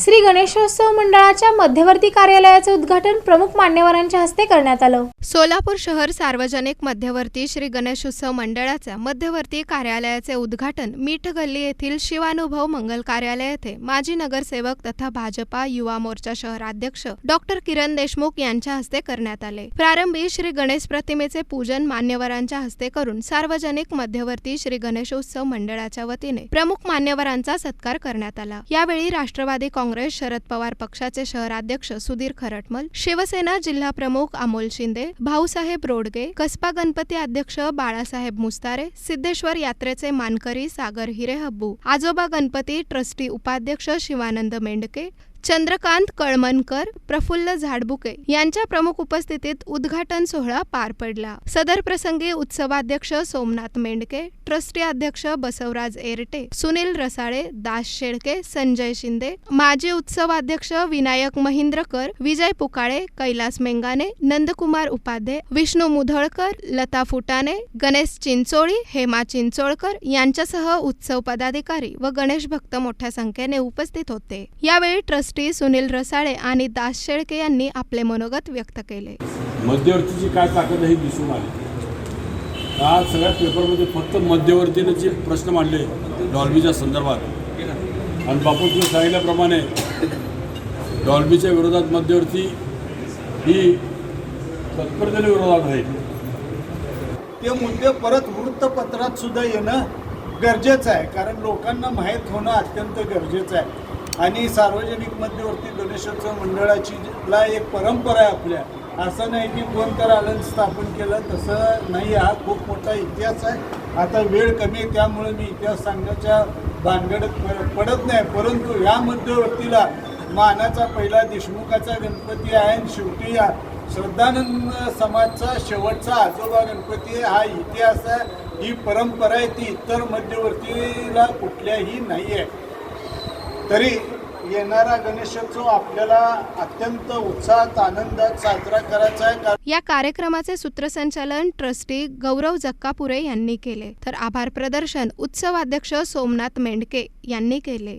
श्री गणेशोत्सव मंडळाच्या मध्यवर्ती कार्यालयाचे उद्घाटन प्रमुख मान्यवरांच्या हस्ते करण्यात आलं. सोलापूर शहर सार्वजनिक मध्यवर्ती श्री गणेशोत्सव मंडळाच्या मध्यवर्ती कार्यालयाचे उद्घाटन मीठ गल्ली येथील शिवानुभव मंगल कार्यालय येथे माजी नगरसेवक तथा भाजपा युवा मोर्चा शहराध्यक्ष डॉक्टर किरण देशमुख यांच्या हस्ते करण्यात आले. प्रारंभी श्री गणेश प्रतिमेचे पूजन मान्यवरांच्या हस्ते करून सार्वजनिक मध्यवर्ती श्री गणेशोत्सव मंडळाच्या वतीने प्रमुख मान्यवरांचा सत्कार करण्यात आला. यावेळी राष्ट्रवादी काँग्रेस शरद पवार पक्षाचे शहराध्यक्ष सुधीर खरटमल शिवसेना जिल्हा प्रमुख अमोल शिंदे भाऊसाहेब रोडगे कसबा गणपती अध्यक्ष बाळासाहेब मुस्तारे सिद्धेश्वर यात्रेचे मानकरी सागर हिरेहब्बू आजोबा गणपती ट्रस्टी उपाध्यक्ष शिवानंद मेंडके चंद्रकांत कळमनकर प्रफुल्ल झाडबुके यांच्या प्रमुख उपस्थितीत उद्घाटन सोहळा पार पडला. सदर प्रसंगी उत्सवाध्यक्ष सोमनाथ मेंडके ट्रस्टी अध्यक्ष बसवराज एरटे सुनील रसाळे दास शेळके संजय शिंदे माजी उत्सवाध्यक्ष विनायक महिंद्रकर विजय पुकाळे कैलास मेंगाने नंदकुमार उपाध्ये विष्णू मुधळकर लता फुटाणे गणेश चिंचोळी हेमा चिंचोळकर यांच्यासह उत्सव पदाधिकारी व गणेश भक्त मोठ्या संख्येने उपस्थित होते. यावेळी ट्रस्ट सुनील रसाळे आणि दास शेळके यांनी आपले मनोगत व्यक्त केले. मध्यवर्तीची काय ताकद आहे ही दिसून आली. आज सगळ्या पेपरमध्ये फक्त मध्यवर्तीने जे प्रश्न मांडले डॉल्बीच्या संदर्भात? आणि बापू तुला सांगितल्याप्रमाणे डॉल्बीच्या विरोधात मध्यवर्ती ही तत्परतेने विरोधात राहील ते मुद्दे परत वृत्तपत्रात सुद्धा येणं गरजेचं आहे. कारण लोकांना माहीत होणं अत्यंत गरजेचं आहे. आणि सार्वजनिक मध्यवर्ती गणेशोत्सव मंडळाची ला एक परंपरा आहे आपल्या. असं नाही की कोण तर आलं स्थापन केलं तसं नाही हा खूप मोठा इतिहास आहे. आता वेळ कमी आहे त्यामुळे मी इतिहास सांगण्याच्या भानगडत पडत नाही. परंतु या मध्यवर्तीला मानाचा पहिला देशमुखाचा गणपती आहे आणि शेवटी या श्रद्धानंद समाजचा शेवटचा आजोबा गणपती हा इतिहास आहे. ही परंपरा आहे. ती इतर मध्यवर्तीला कुठल्याही नाही आहे. तरी येणारा गणेशोत्सव आपल्याला अत्यंत उत्साहात आनंदात साजरा करायचा आहे. या कार्यक्रमाचे सूत्रसंचालन ट्रस्टी गौरव जक्कापुरे यांनी केले. तर आभार प्रदर्शन उत्सवाध्यक्ष सोमनाथ मेंढके यांनी केले.